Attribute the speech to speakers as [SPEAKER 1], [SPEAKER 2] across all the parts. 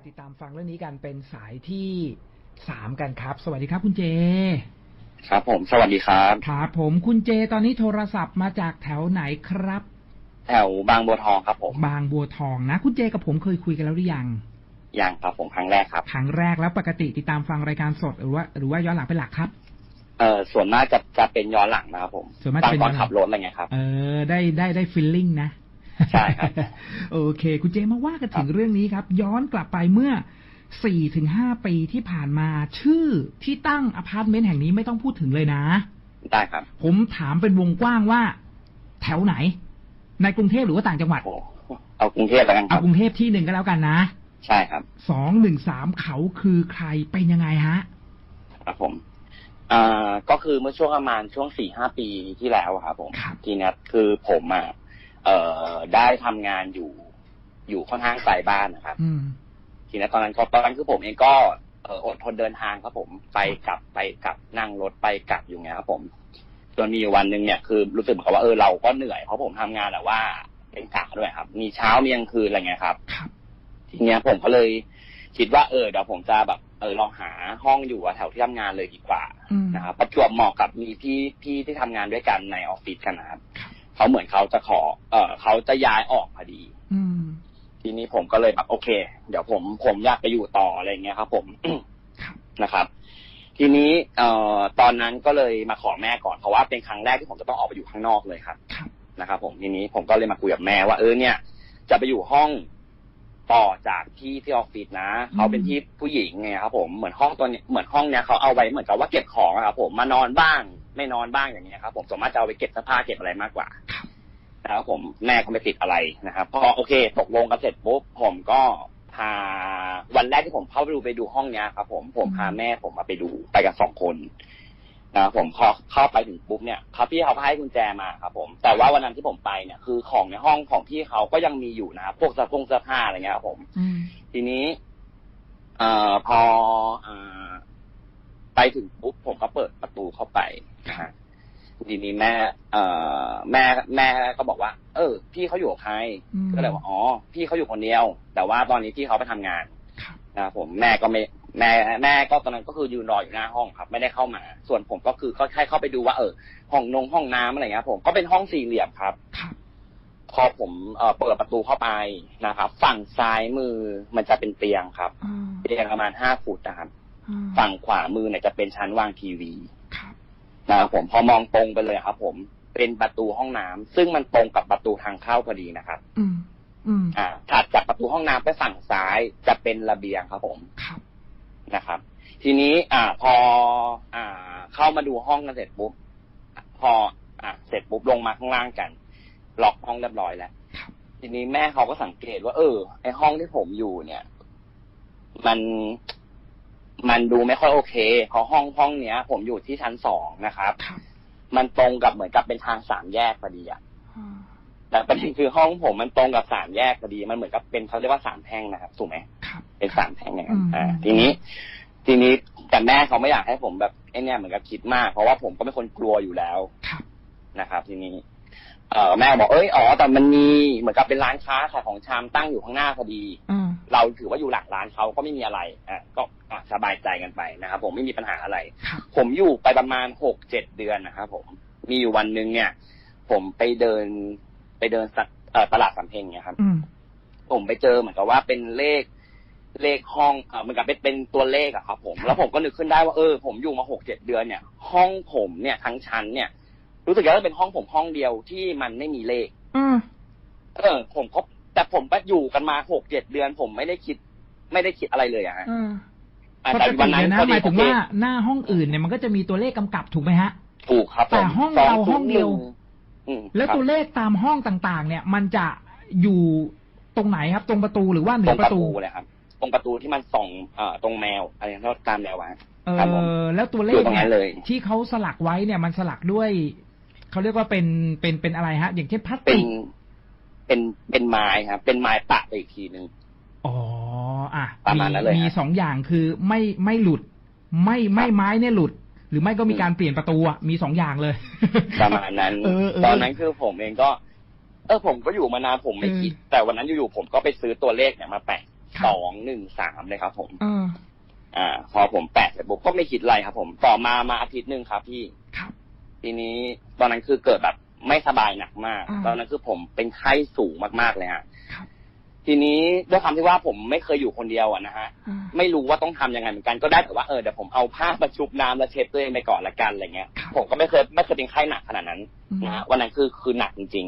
[SPEAKER 1] มาติดตามฟังเรื่องนี้กันเป็นสายที่สามกันครับ สวัสดีครับคุณเจ
[SPEAKER 2] ครับผม สวัสดีครับ
[SPEAKER 1] ครับผมคุณเจตอนนี้โทรศัพท์มาจากแถวไหนครับ
[SPEAKER 2] แถวบางบัวทองครับผม
[SPEAKER 1] บางบัวทองนะ คุณเจกับผมเคยคุยกันแล้วหรือยัง
[SPEAKER 2] ยังครับผมครั้งแรกครับ
[SPEAKER 1] ครั้งแรกแล้วปกติติดตามฟังรายการสดหรือว่า หรือว่าย้อนหลังเป็นหลักครับ
[SPEAKER 2] เอ่อส่วนมากจะจะเป็นย้อนหลังนะครับผม
[SPEAKER 1] ส่วนมาก
[SPEAKER 2] ต
[SPEAKER 1] จะ
[SPEAKER 2] อน
[SPEAKER 1] เป็น
[SPEAKER 2] ต
[SPEAKER 1] ย้
[SPEAKER 2] อ
[SPEAKER 1] อนนหลัง
[SPEAKER 2] ขับรถอะไรเงี้ยครับ
[SPEAKER 1] เออได้ได้ได้ฟีลลิ่งนะ
[SPEAKER 2] ใช่ครับ
[SPEAKER 1] โอเค คุณเจมาว่ากันถึงเรื่องนี้ครับ ย้อนกลับไปเมื่อสี่ถึงห้าปีที่ผ่านมา ชื่อที่ตั้งอพาร์ตเมนต์แห่งนี้ไม่ต้องพูดถึงเลยนะ
[SPEAKER 2] ได้ครับ
[SPEAKER 1] ผมถามเป็นวงกว้างว่า แถวไหน ในกรุงเทพหรือว่าต่างจังหวัด
[SPEAKER 2] โอ้เอากรุงเทพแล้วกันค
[SPEAKER 1] เอา
[SPEAKER 2] รับ
[SPEAKER 1] กรุงเทพที่หนึ่งก็แล้วกันนะ
[SPEAKER 2] ใช่ครับ
[SPEAKER 1] สองหนึ่งสามเขาคือใครเป็นยังไงฮะ
[SPEAKER 2] ครับผมอ่าก็คือเมื่อช่วงประมาณช่วงสี่ห้าปีที่แล้วอะครับผม
[SPEAKER 1] ครับ
[SPEAKER 2] ทีเนี้ยคือผมอะ เอ่อได้ทำงานอยู่ อยู่ค่อนข้างไกลบ้านนะครับ
[SPEAKER 1] อืม
[SPEAKER 2] ทีนี้ตอนนั้นก็ตอนนั้นคือผมเองก็เอ่ออดทนเดินทางครับผมไปกลับไปกลับนั่งรถไปกลับอยู่เงี้ยครับผมจนมีอยู่วันหนึ่งเนี่ยคือรู้สึกเหมือนกับว่าเออเราก็เหนื่อยเพราะผมทำงานแต่ว่าเป็นกะด้วยครับ มีเช้ามีกลางคืนอะไรเงี้ยครับ
[SPEAKER 1] ครับ
[SPEAKER 2] ทีเนี้ยผมก็เลยคิดว่าเออเดี๋ยวผมจะแบบเออลองหาห้องอยู่แถวที่ทำงานเลยดีกว่า
[SPEAKER 1] อืม
[SPEAKER 2] นะครับประจวบเหมาะกับมีพี่พี่ที่ทำงานด้วยกันในออฟฟิศกันนะครับ
[SPEAKER 1] ครับ
[SPEAKER 2] เขาเหมือนเขาจะขอ เออเขาจะย้ายออกพอดี
[SPEAKER 1] อืม
[SPEAKER 2] ทีนี้ผมก็เลยแบบโอเค เดี๋ยวผมผมอยากไปอยู่ต่ออะไรเงี้ยครับ ผม
[SPEAKER 1] ครับ
[SPEAKER 2] นะครับ ทีนี้เอ่อตอนนั้นก็เลยมาขอแม่ก่อนเพราะว่าเป็นครั้งแรกที่ผมจะต้องออกไปอยู่ข้างนอกเลยครับ
[SPEAKER 1] ครับ
[SPEAKER 2] นะครับ ผมทีนี้ผมก็เลยมาคุยกับแม่ว่าเออเนี่ย จะไปอยู่ห้องต่อจากที่ที่ออฟฟิศนะเขาเป็นที่ผู้หญิงไงครับผมเหมือนห้องตัวเนี้ยเหมือนห้องเนี้ยเขาเอาไว้เหมือนกับว่าเก็บของอะครับผมมานอนบ้าง ไม่นอนบ้างอย่างเงี้ยครับผมสามารถจะเอาไปเก็บเสื้อผ้าเก็บอะไรมากกว่า
[SPEAKER 1] ครับ
[SPEAKER 2] นะครับผมแม่ก็ไม่ติดอะไรนะครับพอโอเค ตกลงกันเสร็จปุ๊บผมก็พาวันแรกที่ผมเข้าไปดูไปดูห้องเนี้ยครับผมผมพาแม่ผมมาไปดูไปกันสองคนนะครับผมพอเข้าไปถึงปุ๊บเนี่ยเขาพี่เขาก็ให้กุญแจมาครับผม แต่ว่าวันนั้นที่ผมไปเนี่ยคือของในห้องของพี่เขาก็ยังมีอยู่นะครับพวกเสื้อผงเสื้อผ้าอะไรเงี้ยครับผม
[SPEAKER 1] อืม
[SPEAKER 2] ทีนี้ เอ่อพอเอ่อ ไปถึงปุ๊บผมก็เปิดประตูเข้าไปนะฮะทีนี้แม่ เอ่อ แม่แม่ก็บอกว่า เออ พี่เขาอยู่กับใคร
[SPEAKER 1] อืม
[SPEAKER 2] ก็เลยว่าอ๋อ พี่เขาอยู่คนเดียว แต่ว่าตอนนี้พี่เขาไปทำงาน
[SPEAKER 1] ครับ
[SPEAKER 2] นะครับผมแม่ก็ไม่แม่แม่ก็ตอนนั้นก็คือยืนรออยู่หน้าห้องครับ ไม่ได้เข้ามา ส่วนผมก็คือก็แค่เข้าไปดูว่าเออห้องนงห้องน้ำอะไรเงี้ยผมก็เป็นห้องสี่เหลี่ยมครับ
[SPEAKER 1] ครับ
[SPEAKER 2] พอผมเอ่อเปิดประตูเข้าไปนะครับ ฝั่งซ้ายมือมันจะเป็นเตียงครับ
[SPEAKER 1] อ่า
[SPEAKER 2] เตียงประมาณห้าฟุตนะครับ
[SPEAKER 1] อ่า
[SPEAKER 2] ฝั่งขวามือเนี่ยจะเป็นชั้นวางทีวี
[SPEAKER 1] ครับ
[SPEAKER 2] นะครับผมพอมองตรงไปเลยครับ ผมเป็นประตูห้องน้ำซึ่งมันตรงกับประตูทางเข้าพอดีนะครับ
[SPEAKER 1] อืมอืม
[SPEAKER 2] อ่าถัดจากประตูห้องน้ำไปฝั่งซ้ายจะเป็นระเบียงครับผม
[SPEAKER 1] ครับ
[SPEAKER 2] นะครับ ทีนี้ อ่า พอ อ่า เข้ามาดูห้องกันเสร็จปุ๊บพอ อ่าเสร็จปุ๊บลงมาข้างล่างกัน ล็อกห้องเรียบร้อยแล้ว
[SPEAKER 1] ครับ
[SPEAKER 2] ทีนี้แม่เขาก็สังเกตว่า เออไอห้องที่ผมอยู่เนี่ย มัน มันดูไม่ค่อยโอเคเพราะห้องห้องเนี้ย ผมอยู่ที่ชั้นสองนะครับ
[SPEAKER 1] ครับ
[SPEAKER 2] มันตรงกับเหมือนกับเป็นทางสามแยกพอดีอะ
[SPEAKER 1] อ่า
[SPEAKER 2] แต่ประเด็นคือห้องผมมันตรงกับสามแยกพอดี มันเหมือนกับเป็นเขาเรียกว่าสามแพร่งนะครับถูกไหม
[SPEAKER 1] ครับ
[SPEAKER 2] เป็นสามแพร่งอย่างนั้น
[SPEAKER 1] อืม
[SPEAKER 2] อ่า ทีนี้ ทีนี้แต่แม่เขาไม่อยากให้ผมแบบไอ้เนี่ยเหมือนกับคิดมาก เพราะว่าผมก็เป็นคนกลัวอยู่แล้ว
[SPEAKER 1] ครับ
[SPEAKER 2] นะครับ ทีนี้ เอ่อแม่บอกเอ้ยอ๋อแต่มันมีเหมือนกับเป็นร้านค้าขายของชามตั้งอยู่ข้างหน้าพอดี
[SPEAKER 1] อ่า
[SPEAKER 2] เราถือว่าอยู่หลังร้านเขาก็ไม่มีอะไรอะก็อะสบายใจกันไปนะครับผมไม่มีปัญหาอะไร
[SPEAKER 1] ครับ
[SPEAKER 2] ผมอยู่ไปประมาณหกเจ็ดเดือนนะครับผมมีอยู่วันหนึ่งเนี่ย ผมไปเดินไปเดินสักเอ่อตลาดสำเพ็งเนี่ยครับ
[SPEAKER 1] อืม
[SPEAKER 2] ผมไปเจอเหมือนกับว่าเป็นเลขเลขห้องเออเหมือนกับเป็นเป็นตัวเลขอะครับผม แล้วผมก็นึกขึ้นได้ว่าเออผมอยู่มาหกเจ็ดเดือนเนี่ย ห้องผมเนี่ยทั้งชั้นเนี่ย รู้สึกว่าจะเป็นห้องผมห้องเดียวที่มันไม่มีเลข
[SPEAKER 1] อืม
[SPEAKER 2] เออ ผมก็แต่ผมก็อยู่กันมาหกเจ็ดเดือน ผมไม่ได้คิด ไม่ได้คิดอะไรเลยอะฮะ
[SPEAKER 1] อ่า
[SPEAKER 2] อะ
[SPEAKER 1] ป
[SPEAKER 2] แต่
[SPEAKER 1] ก
[SPEAKER 2] วั
[SPEAKER 1] ติ
[SPEAKER 2] นนั้น
[SPEAKER 1] เนี่ยนะ
[SPEAKER 2] พอ
[SPEAKER 1] ห
[SPEAKER 2] ดี
[SPEAKER 1] มายถึง
[SPEAKER 2] โอเค
[SPEAKER 1] ว่าหน้าห้องอื่นเนี่ยมันก็จะมีตัวเลขกำกับถูกไหมฮะ
[SPEAKER 2] ถูกครับผม
[SPEAKER 1] แต่ห้องเราห้องเดียว
[SPEAKER 2] 201อืม
[SPEAKER 1] แล้ว
[SPEAKER 2] ครับ
[SPEAKER 1] ตัวเลขตามห้องต่างๆ เนี่ย มันจะอยู่ตรงไหนครับ ตรงประตูหรือว่าเหนื
[SPEAKER 2] ตร
[SPEAKER 1] องป
[SPEAKER 2] ประ
[SPEAKER 1] ระตู
[SPEAKER 2] ตูเลยครับตรงประตูที่มันส่องเอ่อตรงแมวอะไรนั่นตามแนววะ
[SPEAKER 1] เอ
[SPEAKER 2] ครับผม
[SPEAKER 1] อแล้วตัวเล
[SPEAKER 2] อยู่
[SPEAKER 1] ข
[SPEAKER 2] ตรง
[SPEAKER 1] เนี่
[SPEAKER 2] นั้
[SPEAKER 1] ย
[SPEAKER 2] นเลย
[SPEAKER 1] ที่เขาสลักไว้เนี่ยมันสลักด้วย เขาเรียกว่าเป็นเป็นเป็นอะไรฮะ อย่างเช่นพลาส
[SPEAKER 2] เป็
[SPEAKER 1] ติ
[SPEAKER 2] น
[SPEAKER 1] ก
[SPEAKER 2] เป็นเป็นไม้ครับ เป็นไม้ปะไปอีกทีหนึ่ง
[SPEAKER 1] อ๋ออะ
[SPEAKER 2] ประมาณนั้นเลย
[SPEAKER 1] มี
[SPEAKER 2] ฮะ
[SPEAKER 1] สองอย่างคือไม่ไม่หลุด ไม่ไม่ไม้เนี่ยหลุด หรือไม่ก็มีการเปลี่ยนประตูอะมีสองอย่างเลย
[SPEAKER 2] ประมาณนั้น
[SPEAKER 1] เออเออ
[SPEAKER 2] ตอนนั้นคือผมเองก็ เออผมก็อยู่มานานผมไม่คิด แต่วันนั้นอยู่ๆผมก็ไปซื้อตัวเลขเนี่ยมาแปะ
[SPEAKER 1] ครับ
[SPEAKER 2] สองหนึ่งสามเลยครับ ผม
[SPEAKER 1] เออ
[SPEAKER 2] อ่า พอผมแปะเสร็จปุ๊บก็ไม่คิดอะไรครับ ผมต่อมามาอาทิตย์หนึ่งครับพี่
[SPEAKER 1] ครับ
[SPEAKER 2] ทีนี้ตอนนั้นคือเกิดแบบไม่สบายหนักมาก
[SPEAKER 1] อ่า
[SPEAKER 2] ตอนนั้นคือผมเป็นไข้สูงมากๆเลยฮะ
[SPEAKER 1] ครับ
[SPEAKER 2] ทีนี้ด้วยความที่ว่าผมไม่เคยอยู่คนเดียวอะนะฮะ
[SPEAKER 1] อ่า
[SPEAKER 2] ไม่รู้ว่าต้องทำยังไงเหมือนกันก็ได้แต่ว่าเออเดี๋ยวผมเอาผ้ามาชุบน้ำแล้วเช็ดตัวเองไปก่อนละกันอะไรเงี้ย
[SPEAKER 1] ครับ
[SPEAKER 2] ผมก็ไม่เคยไม่เคยเป็นไข้หนักขนาดนั้น
[SPEAKER 1] อืม
[SPEAKER 2] นะฮะวันนั้นคือคือหนักจริง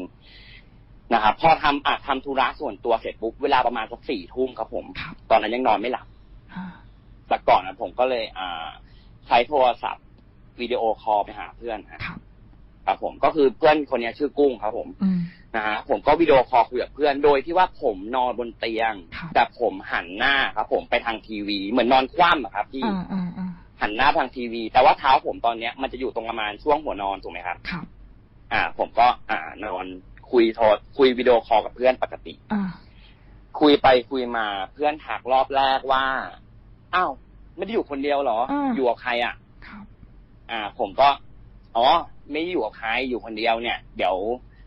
[SPEAKER 2] ๆ นะครับพอทำอะทำธุระส่วนตัวเสร็จปุ๊บเวลาประมาณสักสี่ทุ่มครับผม
[SPEAKER 1] ครับ
[SPEAKER 2] ตอนนั้นยังนอนไม่หลับ
[SPEAKER 1] อ่า
[SPEAKER 2] แต่ก่อนนะผมก็เลย อ่า ใช้โทรศัพท์ วิดีโอคอลไปหาเพื่อนฮะ
[SPEAKER 1] ครับ
[SPEAKER 2] ครับผมก็คือเพื่อนคนเนี้ยชื่อกุ้งครับผม
[SPEAKER 1] อืม
[SPEAKER 2] นะฮะผมก็วิดีโอคอลคุยกับเพื่อนโดยที่ว่าผมนอนบนเตียง
[SPEAKER 1] ครับ
[SPEAKER 2] แต่ผมหันหน้าครับ ผมไปทางทีวี เหมือนนอนคว่ำอะครับพี่
[SPEAKER 1] อ่าอ่าอ่า
[SPEAKER 2] หันหน้าทางทีวี แต่ว่าเท้าผมตอนเนี้ยมันจะอยู่ตรงประมาณช่วงหัวนอนถูกไหมครับ
[SPEAKER 1] ครับ
[SPEAKER 2] อ่า ผมก็อ่านอนคุยโทรคุยวิดีโอคอลกับเพื่อนปกติ
[SPEAKER 1] อ่า
[SPEAKER 2] คุยไปคุยมาเพื่อนถักรอบแรกว่าอ้าวไม่ได้อยู่คนเดียวเหรอ อยู่กับใครอะ
[SPEAKER 1] ครับ
[SPEAKER 2] อ่า ผมก็ อ๋อ ไม่ได้อยู่กับใครอยู่คนเดียวเนี่ย เดี๋ยว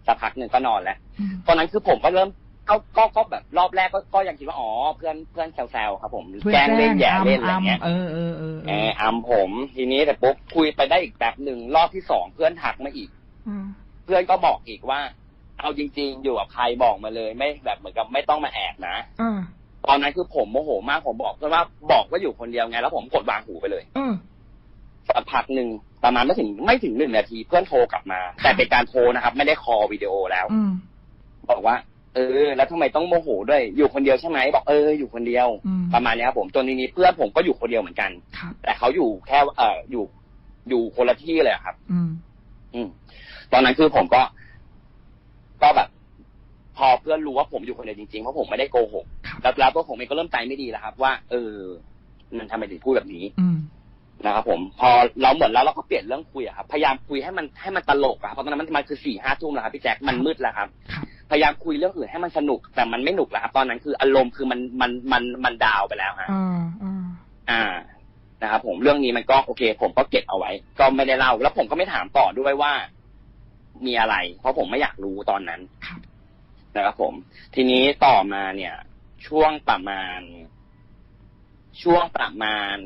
[SPEAKER 2] สักพักหนึ่งก็นอนแล้ว
[SPEAKER 1] อืม
[SPEAKER 2] ตอนนั้นคือผมก็เริ่มก็ก็ก็แบบรอบแรกก็ก็ยังคิดว่าอ๋อเพื่อนเพื่อนแซวๆครับ ผม
[SPEAKER 1] เพื่อน
[SPEAKER 2] แกล้งเล่นแย่
[SPEAKER 1] อัม
[SPEAKER 2] เล่นอะไรเงี้ย
[SPEAKER 1] มเออเออเออ
[SPEAKER 2] แอบอัมผมทีนี้แต่ปุ๊บคุยไปได้อีกแบบหนึ่งรอบที่สองเพื่อนทักมาอีก
[SPEAKER 1] อืม
[SPEAKER 2] เพื่อนก็บอกอีกว่า เอาจริง ๆ อยู่กับใครบอกมาเลย ไม่แบบเหมือนกับไม่ต้องมาแอบนะ
[SPEAKER 1] อ่า
[SPEAKER 2] ตอนนั้นคือผมโมโหมากผมบอกเพื่อนว่าบอกว่าอยู่คนเดียวไง แล้วผมกดวางหูไปเลย
[SPEAKER 1] เออ
[SPEAKER 2] สักพักหนึ่งประมาณไม่ถึงไม่ถึงหนึ่งนาทีเพื่อนโทรกลับมา แต่เป็นการโทรนะครับ ไม่ได้คอลวิดีโอแล้ว
[SPEAKER 1] อืม
[SPEAKER 2] บอกว่า เออ แล้วทำไมต้องโมโหด้วย อยู่คนเดียวใช่ไหมบอกเอออยู่คนเดียว
[SPEAKER 1] อืม
[SPEAKER 2] ประมาณเนี้ยครับผมจนทีนี้เพื่อนผมก็อยู่คนเดียวเหมือนกัน
[SPEAKER 1] ครับ
[SPEAKER 2] แต่เขาอยู่แค่เอออยู่ อยู่คนละที่เลยอะครับ
[SPEAKER 1] อืม
[SPEAKER 2] อืม ตอนนั้นคือผมก็ ก็แบบพอเพื่อนรู้ว่าผมอยู่คนเดียวจริงๆเพราะผมไม่ได้โกหก
[SPEAKER 1] ครับ
[SPEAKER 2] แล้วแล้วตัวผมเองก็เริ่มใจไม่ดีแล้วครับ ว่า เออ มันทำไมถึงพูดแบบนี้
[SPEAKER 1] อืม
[SPEAKER 2] นะครับผมพอเราเหมือนแล้วเราก็เปลี่ยนเรื่องคุยอะครับพยายามคุยให้มันให้มันตลกอะครับเพราะตอนนั้นมันมันคือสี่ห้าทุ่มแล้วครับพี่แจ็คมันมืดแล้วครับ
[SPEAKER 1] ครับ
[SPEAKER 2] พยายามคุยเรื่องอื่นให้มันสนุกแต่มันไม่หนุกแล้วครับตอนนั้นคืออารมณ์คือมันมันมันมันดาวไปแล้วฮะ
[SPEAKER 1] อ่าอ่า
[SPEAKER 2] อ่านะครับผมเรื่องนี้มันก็โอเค ผมก็เก็บเอาไว้ ก็ไม่ได้เล่า แล้วผมก็ไม่ถามต่อด้วยว่า มีอะไร เพราะผมไม่อยากรู้ตอนนั้น
[SPEAKER 1] ครับ
[SPEAKER 2] นะครับผม ทีนี้ต่อมาเนี่ย ช่วงประมาณ ช่วงประมาณ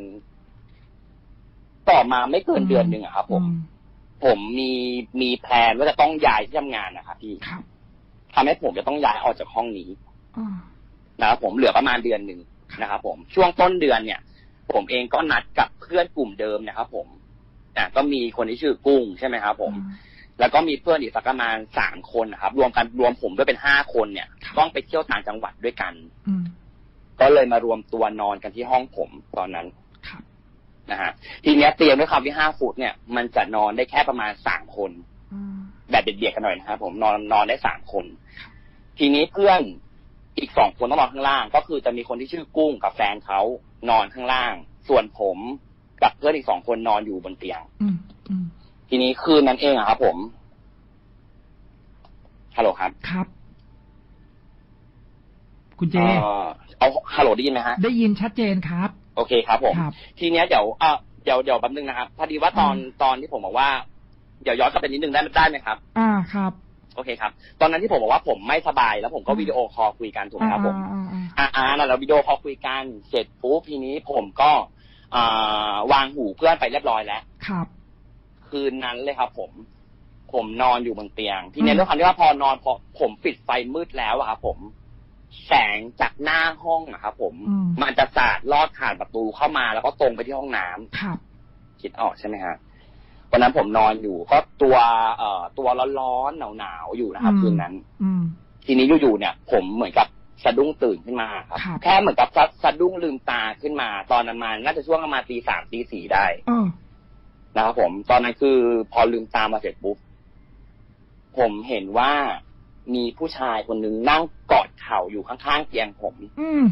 [SPEAKER 2] ต่อมาไม่เกินเดือนหนึ่งอะครับ ผม
[SPEAKER 1] อื
[SPEAKER 2] ผมมีมีแพลนว่าจะต้องย้ายที่ทำงานนะครับพี่
[SPEAKER 1] ครับ
[SPEAKER 2] ทำให้ผมจะต้องย้ายออกจากห้องนี้
[SPEAKER 1] อ่า
[SPEAKER 2] นะครับผมเหลือประมาณเดือนหนึ่งนะครับผมช่วงต้นเดือนเนี่ย ผมเองก็นัดกับเพื่อนกลุ่มเดิมนะครับ ผมอะก็มีคนที่ชื่อกุ้งใช่ไหมครับ ผม แล้วก็มีเพื่อนอีกสักประมาณสามคนนะครับ รวมกันรวมผมด้วยเป็นห้าคนเนี่ย ต้องไปเที่ยวต่างจังหวัดด้วยกัน
[SPEAKER 1] อืม
[SPEAKER 2] ก็เลยมารวมตัวนอนกันที่ห้องผมตอนนั้น
[SPEAKER 1] ครับ
[SPEAKER 2] นะฮะทีเนี้ยเตียงด้วยความที่ห้าฟุตเนี่ยมันจะนอนได้แค่ประมาณสามคน
[SPEAKER 1] อืม
[SPEAKER 2] แบบเบียดๆกันหน่อยนะครับผมนอนนอนได้สามคน ทีนี้เพื่อนอีกสองคนต้องนอนข้างล่าง ก็คือจะมีคนที่ชื่อกุ้งกับแฟนเขานอนข้างล่าง ส่วนผมกับเพื่อนอีกสองคนนอนอยู่บนเตียง
[SPEAKER 1] อืมอืม
[SPEAKER 2] ทีนี้คืนนั้นเองอะครับผมฮัลโหลครับ
[SPEAKER 1] ครับ คุณเจ
[SPEAKER 2] เอ่อเอาฮัลโหลได้ยินไหมฮะ
[SPEAKER 1] ได้ยินชัดเจนครับ
[SPEAKER 2] โอเคครับผม
[SPEAKER 1] ครับ
[SPEAKER 2] ทีเนี้ยเดี๋ยวเอ่อเดี๋ยวเดี๋ยวแป๊บนึงนะครับพอดีว่าตอน
[SPEAKER 1] อืม
[SPEAKER 2] ตอนที่ผมบอกว่า เดี๋ยวย้อนกลับไปนิดนึงได้ได้ไหมครับ
[SPEAKER 1] อ่าครับ
[SPEAKER 2] โอเคครับ ตอนนั้นที่ผมบอกว่าผมไม่สบายแล้วผมก็วิดีโอคอลคุยกันถูกไหมครับผม
[SPEAKER 1] อ่าอ่าอ่า
[SPEAKER 2] อ่าอ่าเราวิดีโอคอลคุยกันเสร็จปุ๊บทีนี้ผมก็อ่าวางหูเพื่อนไปเรียบร้อยแล้ว
[SPEAKER 1] ครับ
[SPEAKER 2] คืนนั้นเลยครับ ผม ผมนอนอยู่บนเตียง ทีนี้
[SPEAKER 1] อืม
[SPEAKER 2] ด้วยความที่ว่าพอนอนพอผมปิดไฟมืดแล้วอะครับผม แสงจากหน้าห้องอะครับผม
[SPEAKER 1] อืม
[SPEAKER 2] มันจะสาดลอดผ่านประตูเข้ามาแล้วก็ตรงไปที่ห้องน้ำ
[SPEAKER 1] ครับ
[SPEAKER 2] คิดออกใช่ไหมฮะวันนั้นผมนอนอยู่ก็ตัวเอ่อตัวร้อนๆหนาวๆอยู่นะครับ
[SPEAKER 1] อืม
[SPEAKER 2] คืนนั้น
[SPEAKER 1] อืม
[SPEAKER 2] ทีนี้อยู่ๆเนี่ย ผมเหมือนกับสะดุ้งตื่นขึ้นมาครับ
[SPEAKER 1] ครับ
[SPEAKER 2] แค่เหมือนกับสะสะดุ้งลืมตาขึ้นมา ตอนประมาณน่าจะช่วงประมาณตีสามตีสี่ได้
[SPEAKER 1] เออ
[SPEAKER 2] นะครับผม ตอนนั้นคือพอลืมตามาเสร็จปุ๊บผมเห็นว่า มีผู้ชายคนหนึ่งนั่งกอดเข่าอยู่ข้างๆเตียงผม
[SPEAKER 1] อืม